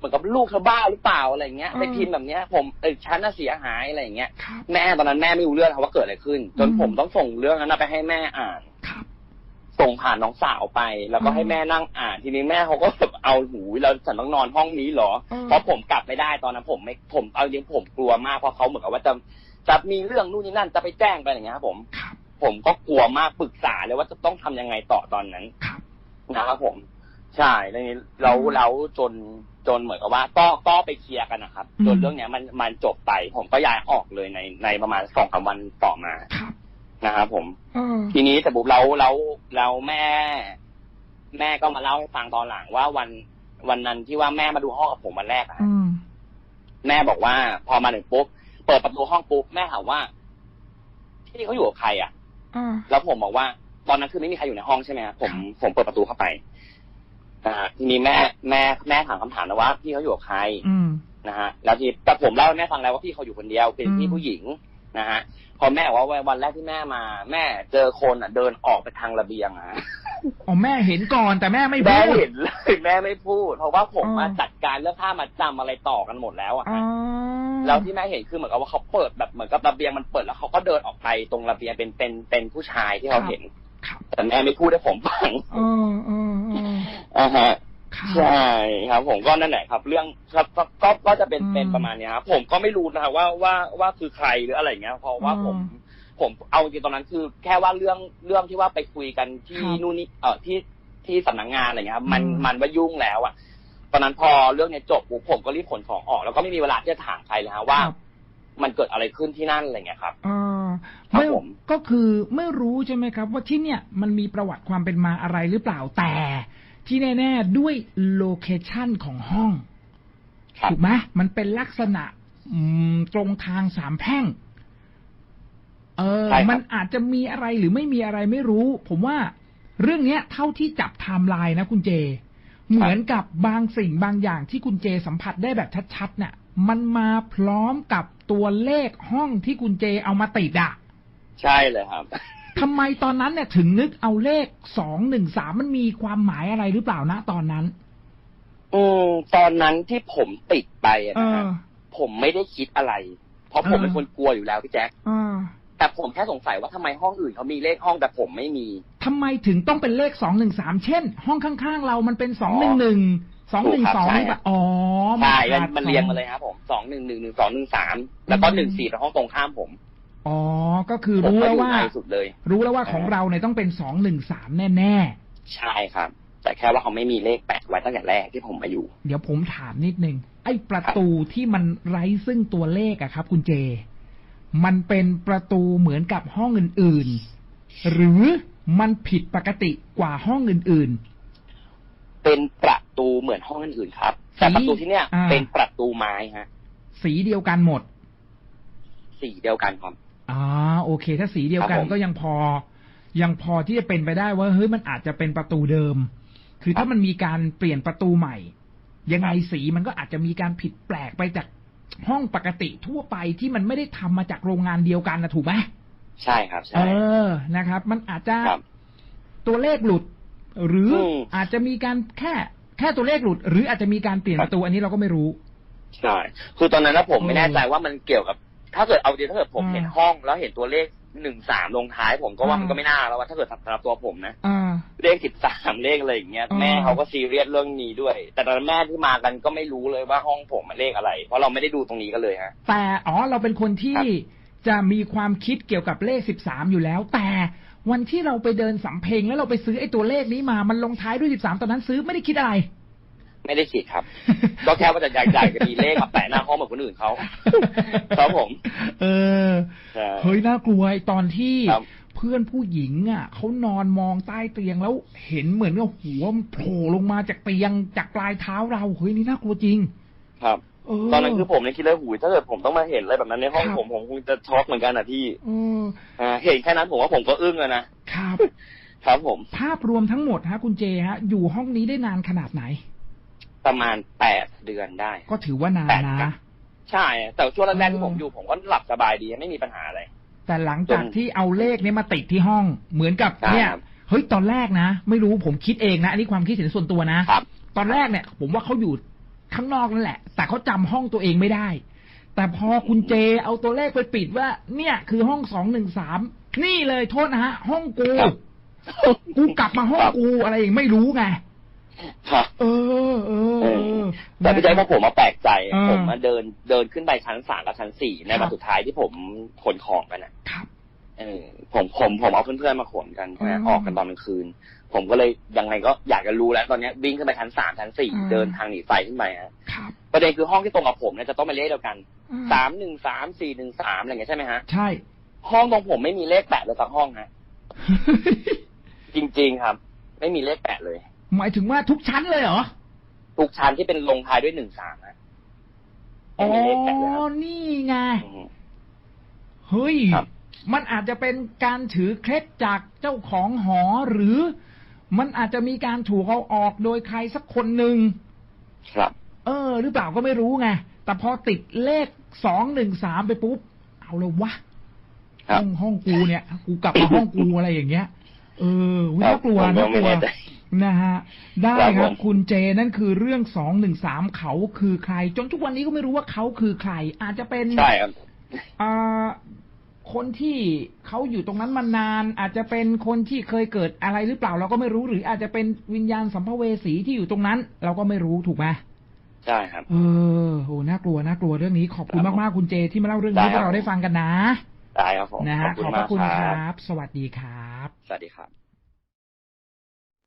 [SPEAKER 2] เหมือนกับลูกเธอบ้าหรือเปล่าอะไรเงี้ย
[SPEAKER 1] เออ
[SPEAKER 2] ไปพิมพ์แบบเนี้ย ผมเออฉันน่ะเสียหายอะไรอย่างเงี้ย
[SPEAKER 1] ครับ
[SPEAKER 2] แม่ตอนนั้นแม่ไม่รู้เรื่องครับว่าเกิดอะไรขึ้น จน
[SPEAKER 1] อืม
[SPEAKER 2] ผมต้องส่งเรื่องนั้นนะไปให้แม่อ่าน
[SPEAKER 1] ครับ
[SPEAKER 2] ส่งผ่านน้องสาวไป แล้วก็
[SPEAKER 1] อืม
[SPEAKER 2] ให้แม่นั่งอ่าน ทีนี้แม่เขาก็แบบเอาหูแล้วฉันต้องนอนห้องนี้เหรอ
[SPEAKER 1] เออ
[SPEAKER 2] เพราะผมกลับไม่ได้ตอนนั้นผมไม่ผมเอาจริงผมกลัวมากเพราะเขาเหมือนกับว่าจะจะมีเรื่องนู่นนี่นั่นจะไปแจ้งไปอย่างเงี้ยครับผม
[SPEAKER 1] ครับ
[SPEAKER 2] ผมก็กลัวมากปรึกษาเลยว่าจะต้องทำยังไงต่อตอนนั้น
[SPEAKER 1] ครับ
[SPEAKER 2] นะครับผม ใช่แล้วนี้เราเราจนจนเหมือนกับว่าก็ก็ไปเคลียร์กันนะครับ
[SPEAKER 1] อืม
[SPEAKER 2] จนเรื่องเนี้ยมันมันจบไป ผมก็ย้ายออกเลยในในประมาณสองสามวันต่อมา
[SPEAKER 1] ครับ
[SPEAKER 2] นะครับผม
[SPEAKER 1] เออ
[SPEAKER 2] ทีนี้แต่บุบเราเราเราแม่ แม่ก็มาเล่าให้ฟังตอนหลังว่าวันวันนั้นที่ว่าแม่มาดูห้องกับผมวันแรกอะ
[SPEAKER 1] อืม
[SPEAKER 2] แม่บอกว่า พอมาถึงปุ๊บเปิดประตูห้องปุ๊บแม่ถามว่า ที่เขาอยู่กับใครอะ
[SPEAKER 1] อ่า
[SPEAKER 2] แล้วผมบอกว่า ตอนนั้นคือไม่มีใครอยู่ในห้องใช่ไหมครับผมผมเปิดประตูเข้าไป นะฮะทีนี้แม่แม่แม่ถามคำถามนะว่าพี่เขาอยู่กับใคร
[SPEAKER 1] อืม
[SPEAKER 2] นะฮะแล้วทีแต่ผมเล่าให้แม่ฟังแล้วว่าพี่เขาอยู่คนเดียวเป็น
[SPEAKER 1] อืม
[SPEAKER 2] พี่ผู้หญิงนะฮะพอแม่บอกว่าวันแรกที่แม่มา แม่เจอคนอะ เดินออกไปทางระเบียงอะ
[SPEAKER 1] อ๋อแม่เห็นก่อนแต่แม่ไม่
[SPEAKER 2] แม่
[SPEAKER 1] พูด
[SPEAKER 2] เห็นเลยแม่ไม่พูด เพราะว่าผม
[SPEAKER 1] อ๋อ
[SPEAKER 2] มาจัดการเรื่องค่ามาจำอะไรต่อกันหมดแล้วอะ
[SPEAKER 1] อ๋อ
[SPEAKER 2] แล้วที่แม่เห็นคือเหมือนกับว่าเขาเปิดแบบเหมือนกับระเบียงมันเปิดแล้วเขาก็เดินออกไปตรงระเบียงเป็นเป็นเป็นผู้ชายที่เขาเห็น
[SPEAKER 1] ครับ
[SPEAKER 2] แต่แม่ไม่พูดให้ผมฟัง
[SPEAKER 1] เออเออเออ
[SPEAKER 2] อ่าฮะ
[SPEAKER 1] ครับ
[SPEAKER 2] ใช่ครับผมก็นั่นแหละครับ เรื่องครับก็ก็ก็จะเป็น
[SPEAKER 1] อืม
[SPEAKER 2] เป็นประมาณเนี้ยครับผมก็ไม่รู้นะครับว่าว่าว่าคือใครหรืออะไรอย่างเงี้ยเพราะว่าผม
[SPEAKER 1] อืม
[SPEAKER 2] ผมเอาจริงๆตอนนั้นคือ แค่ว่าเรื่องเรื่องที่ว่าไปคุยกันที่
[SPEAKER 1] ครับ
[SPEAKER 2] นู่นนี่เออที่ที่สำนักงานอะไรเงี้ยครับมัน
[SPEAKER 1] อืม
[SPEAKER 2] มันว่ายุ่งแล้วอะตอนนั้นพอเรื่องเนี้ยจบปุ๊บผมก็รีบขนของออก แล้วก็ไม่มีเวลาที่จะถามใครเลยฮะว่า
[SPEAKER 1] ครับ
[SPEAKER 2] มันเกิดอะไรขึ้นที่นั่นอะไรเงี้ยครับ
[SPEAKER 1] เออ
[SPEAKER 2] ครับ
[SPEAKER 1] ไม่
[SPEAKER 2] ผม
[SPEAKER 1] ก็คือไม่รู้ใช่ไหมครับ ว่าที่เนี่ยมันมีประวัติความเป็นมาอะไรหรือเปล่าแต่ ที่แน่ๆด้วยโลเคชันของห้อง
[SPEAKER 2] ครับ
[SPEAKER 1] ถูกไหมมันเป็นลักษณะอืมตรงทางสามแพร่ง เออ
[SPEAKER 2] ใช่ครับ
[SPEAKER 1] มันอาจจะมีอะไรหรือไม่มีอะไรไม่รู้ ผมว่าเรื่องเนี้ย เท่าที่จับไทม์ไลน์นะคุณเจ เหมือนกับบางสิ่งบางอย่างที่คุณเจสัมผัสได้แบบชัดๆเนี่ยมันมาพร้อมกับตัวเลขห้องที่คุณเจเอามาติดอะ
[SPEAKER 2] ใช่เลยครับ
[SPEAKER 1] ทำไมตอนนั้นเนี่ยถึงนึกเอาเลขสองหนึ่งสามมันมีความหมายอะไรหรือเปล่านะตอนนั้น
[SPEAKER 2] อืมตอนนั้นที่ผมติดไปอะ
[SPEAKER 1] เอ
[SPEAKER 2] นะ
[SPEAKER 1] อ
[SPEAKER 2] ฮะผมไม่ได้คิดอะไร เพราะผม
[SPEAKER 1] เออ
[SPEAKER 2] เป็นคนกลัวอยู่แล้วพี่แจ๊ค
[SPEAKER 1] เออ
[SPEAKER 2] แต่ผมแค่สงสัยว่าทำไมห้องอื่นเขามีเลขห้องแต่ผมไม่มี
[SPEAKER 1] ทำไมถึงต้องเป็นเลขสองหนึ่งสามเช่น ห้องข้างๆเรามันเป็นสองหนึ่งหนึ่งสองหนึ่งสอง
[SPEAKER 2] ใช่ครับ
[SPEAKER 1] อ๋อ
[SPEAKER 2] ใช่มัน
[SPEAKER 1] ขาด
[SPEAKER 2] มันเรียงมาเลยครับผมสองหนึ่งหนึ่งหนึ่งสองหนึ่งสามแล้วก็หนึ่งสี่เป็นห้องตรงข้ามผม
[SPEAKER 1] อ๋อ ก็คือ
[SPEAKER 2] ผม
[SPEAKER 1] รู้
[SPEAKER 2] ก็
[SPEAKER 1] แล้ว
[SPEAKER 2] อยู่
[SPEAKER 1] ว่า
[SPEAKER 2] ในสุดเลย
[SPEAKER 1] รู้แล้วว่าของเราเนี่ยต้องเป็นสองหนึ่งสามแน่
[SPEAKER 2] ใช่ครับ แต่แค่ว่าเขาไม่มีเลขแปะไว้ตั้งแต่แรกที่ผมมาอยู่
[SPEAKER 1] ๆเดี๋ยวผมถามนิดนึง ไอ้ประตูที่มันไร้ซึ่งตัวเลขอะครับ คุณเจ มันเป็นประตูเหมือนกับห้องอื่นๆ หรือมันผิดปกติกว่าห้องอื่น
[SPEAKER 2] เป็นประตูเหมือนห้องอื่นๆครับ แต่ประตูที่เนี่ย
[SPEAKER 1] อ่า
[SPEAKER 2] เป็นประตูไม้ฮะ
[SPEAKER 1] ๆสีเดียวกันหมด
[SPEAKER 2] สีเดียวกันครับ
[SPEAKER 1] อ๋อโอเค ถ้าสีเดียวกัน
[SPEAKER 2] ครับผม
[SPEAKER 1] ก็ยังพอ ยังพอที่จะเป็นไปได้ว่าเฮ้ยมันอาจจะเป็นประตูเดิม คือถ้ามันมีการเปลี่ยนประตูใหม่ ยังไงสีมันก็อาจจะมีการผิดแปลกไปจากห้องปกติทั่วไปที่มันไม่ได้ทำมาจากโรงงานเดียวกันนะถูกไหม
[SPEAKER 2] ใช่ครับ
[SPEAKER 1] เอ
[SPEAKER 2] ใช่
[SPEAKER 1] อนะครับ มันอาจจะ
[SPEAKER 2] ครับ
[SPEAKER 1] ตัวเลขหลุด หรืออ
[SPEAKER 2] ม
[SPEAKER 1] อาจจะมีการแค่แค่ตัวเลขหลุด หรืออาจจะมีการเปลี่ยน
[SPEAKER 2] ครับ
[SPEAKER 1] ประตูอันนี้เราก็ไม่รู้
[SPEAKER 2] ใช่ คือตอนนั้นนะผม
[SPEAKER 1] เออ
[SPEAKER 2] ไม่แน่ใจว่ามันเกี่ยวกับ ถ้าเกิดเอาจริงถ้าเกิดผม
[SPEAKER 1] อ่า
[SPEAKER 2] เห็นห้องแล้วเห็นตัวเลขหนึ่งสามลงท้าย ผมก็ว่า
[SPEAKER 1] อ่ามั
[SPEAKER 2] มันก็ไม่น่าแล้วว่าถ้าเกิดสำหรับตัวผมนะ
[SPEAKER 1] อ่า
[SPEAKER 2] เลขสิบสามเลขอะไรอย่างเงี้ย
[SPEAKER 1] อ่า
[SPEAKER 2] แม่เขาก็ซีเรียสเรื่องนี้ด้วย แต่ตอนนั้นแม่ที่มากันก็ไม่รู้เลยว่าห้องผมมันเลขอะไร เพราะเราไม่ได้ดูตรงนี้กันเลยฮะ
[SPEAKER 1] แต่อ๋อเราเป็นคนที่
[SPEAKER 2] ครับ
[SPEAKER 1] จะมีความคิดเกี่ยวกับเลขสิบสามอยู่แล้ว แต่วันที่เราไปเดินสำเพ็งแล้วเราไปซื้อไอ้ตัวเลขนี้มามันลงท้ายด้วยสิบสามตอนนั้นซื้อไม่ได้คิดอะไร
[SPEAKER 2] ไม่ได้คิดครับ ก็แค่ว่าจะอยากอยากจะมีเลขมาแปะหน้าห้องเหมือนคนอื่นเขาครับผม
[SPEAKER 1] เออ
[SPEAKER 2] ใช่
[SPEAKER 1] เฮ้ยน่ากลัวไอ้ตอนที่
[SPEAKER 2] ครับ
[SPEAKER 1] เพื่อนผู้หญิงอะเขานอนมองใต้เตียงแล้วเห็นเหมือนกับหัวมันโผล่ลงมาจากเตียงจากปลายเท้าเราเฮ้ยนี่น่ากลัวจริง
[SPEAKER 2] ครับ
[SPEAKER 1] เอ
[SPEAKER 2] ตอนนั้นคือผมเนี่ยคิดเลยหูยถ้าเกิดผมต้องมาเห็นอะไรแบบนั้นในห้อง
[SPEAKER 1] ครับ
[SPEAKER 2] ผมผมคงจะช็อกเหมือนกันนะพี่
[SPEAKER 1] เออ
[SPEAKER 2] อ่าเห็นแค่นั้นผมว่าผมก็อึ้งแล้วนะครับ ครับผม
[SPEAKER 1] ภาพรวมทั้งหมดฮะ คุณเจฮะ อยู่ห้องนี้ได้นานขนาดไหน
[SPEAKER 2] ประมาณแปดเดือนได้
[SPEAKER 1] ก็ถือว่านาน
[SPEAKER 2] แปด
[SPEAKER 1] นะ
[SPEAKER 2] ครับใช่ แต่ช่วงแรกๆที่
[SPEAKER 1] เออ
[SPEAKER 2] ผมอยู่ผมก็หลับสบายดีไม่มีปัญหาอะไร
[SPEAKER 1] แต่หลังจาก
[SPEAKER 2] จน
[SPEAKER 1] ที่เอาเลขนี้มาติดที่ห้องเหมือนกับ
[SPEAKER 2] ใช่
[SPEAKER 1] เนี่ย
[SPEAKER 2] ครับ
[SPEAKER 1] เฮ้ยตอนแรกนะ ไม่รู้ผมคิดเองนะอันนี้ความคิดเห็นส่วนตัวนะ
[SPEAKER 2] ครับ
[SPEAKER 1] ตอนแรกเนี่ย ผมว่าเขาอยู่ข้างนอกนั่นแหละ แต่เขาจำห้องตัวเองไม่ได้ แต่พอคุณเจเอาตัวเลขไปปิดว่า เนี่ย คือห้องสองหนึ่งสามนี่เลยโทษนะฮะ ห้องกู
[SPEAKER 2] ครับ
[SPEAKER 1] กูกลับมาห้องกูอะไรอย่างไม่รู้ไง
[SPEAKER 2] ครับ
[SPEAKER 1] เออเออ
[SPEAKER 2] เอ
[SPEAKER 1] เอ
[SPEAKER 2] อ
[SPEAKER 1] อ
[SPEAKER 2] แต่พี่แจ๊คพอผมมาแปลกใจ
[SPEAKER 1] เออ
[SPEAKER 2] ผมมาเดินเดินขึ้นไปชั้นสามกับชั้นสี่ใน
[SPEAKER 1] ครั
[SPEAKER 2] วั
[SPEAKER 1] บ
[SPEAKER 2] นสุดท้ายที่ผมขนของกันนะครับเออผมผมผมเอาเพื่อนๆมาขนกันใช่ไหม
[SPEAKER 1] อืม
[SPEAKER 2] ออกกันตอนกลางคืน ผมก็เลยยังไงก็อยากจะรู้แล้ว ตอนเนี้ยวิ่งขึ้นไปชั้นสามชั้นสี่
[SPEAKER 1] อืม
[SPEAKER 2] เดินทางหนีไฟขึ้นไปฮะ
[SPEAKER 1] ครับ
[SPEAKER 2] ประเด็นคือห้องที่ตรงกับผมเนี่ยจะต้องเป็นเลขเดียวกัน
[SPEAKER 1] อืม
[SPEAKER 2] สามหนึ่งสามสี่หนึ่งสามอะไรอย่างเงี้ยใช่ไหมฮะ
[SPEAKER 1] ใช่
[SPEAKER 2] ห้องตรงผมไม่มีเลขแปดเลยสักห้องฮะจริง ๆครับ ไม่มีเลขแปดเลย
[SPEAKER 1] หมายถึงว่าทุกชั้นเลยเหรอ
[SPEAKER 2] ทุกชั้นที่เป็นลงท้ายด้วยหนึ่งสามนะ
[SPEAKER 1] อ๋
[SPEAKER 2] ไม่
[SPEAKER 1] อ
[SPEAKER 2] มีเลขแปดเลยครับ
[SPEAKER 1] นี่ไง
[SPEAKER 2] ม
[SPEAKER 1] เฮ้ย
[SPEAKER 2] ครับ
[SPEAKER 1] มันอาจจะเป็นการถือเคล็ดจากเจ้าของหอหรือ มันอาจจะมีการถูกเอาออกโดยใครสักคนหนึ่ง
[SPEAKER 2] ครับ
[SPEAKER 1] เออ หรือเปล่าก็ไม่รู้ไง แต่พอติดเลขสองหนึ่งสามไปปุ๊บ เอาเลยวะ
[SPEAKER 2] ครั
[SPEAKER 1] ห้
[SPEAKER 2] บ
[SPEAKER 1] องห้องกูเนี่ย กูกลับมาห้องกูอะไรอย่างเงี้ย เอออุ๊ยน่ากลัว
[SPEAKER 2] ผม
[SPEAKER 1] น่าก
[SPEAKER 2] ไม่
[SPEAKER 1] ลัว
[SPEAKER 2] แน่ใจ
[SPEAKER 1] นะฮะ ได้
[SPEAKER 2] ครับ
[SPEAKER 1] ครับ
[SPEAKER 2] ผม
[SPEAKER 1] คุณเจนั่นคือเรื่องสองหนึ่งสามเขาคือใคร จนทุกวันนี้ก็ไม่รู้ว่าเขาคือใคร อาจจะเป็น
[SPEAKER 2] ใช่ครับ
[SPEAKER 1] อ่าคนที่เขาอยู่ตรงนั้นมานาน อาจจะเป็นคนที่เคยเกิดอะไรหรือเปล่าเราก็ไม่รู้หรืออาจจะเป็นวิญญาณสัมภเวสีที่อยู่ตรงนั้น เราก็ไม่รู้ถูกไหม
[SPEAKER 2] ใช่ครับ
[SPEAKER 1] เออโหน่ากลัวน่ากลัวเรื่องนี้ขอบคุณ
[SPEAKER 2] ครับผม
[SPEAKER 1] มากๆคุณเจที่มาเล่าเรื่องนี้
[SPEAKER 2] ได้
[SPEAKER 1] ให้
[SPEAKER 2] ครับ
[SPEAKER 1] เราได้ฟังกันนะ
[SPEAKER 2] ได้ครับผม
[SPEAKER 1] นะ
[SPEAKER 2] ขอ
[SPEAKER 1] ฮะ
[SPEAKER 2] บคุ
[SPEAKER 1] ข
[SPEAKER 2] ณ
[SPEAKER 1] อบพ
[SPEAKER 2] มา
[SPEAKER 1] ระ
[SPEAKER 2] ก
[SPEAKER 1] คุณ
[SPEAKER 2] ค
[SPEAKER 1] ค
[SPEAKER 2] รั
[SPEAKER 1] รับ บ สวัสดีครับ
[SPEAKER 2] สวัสดีครับ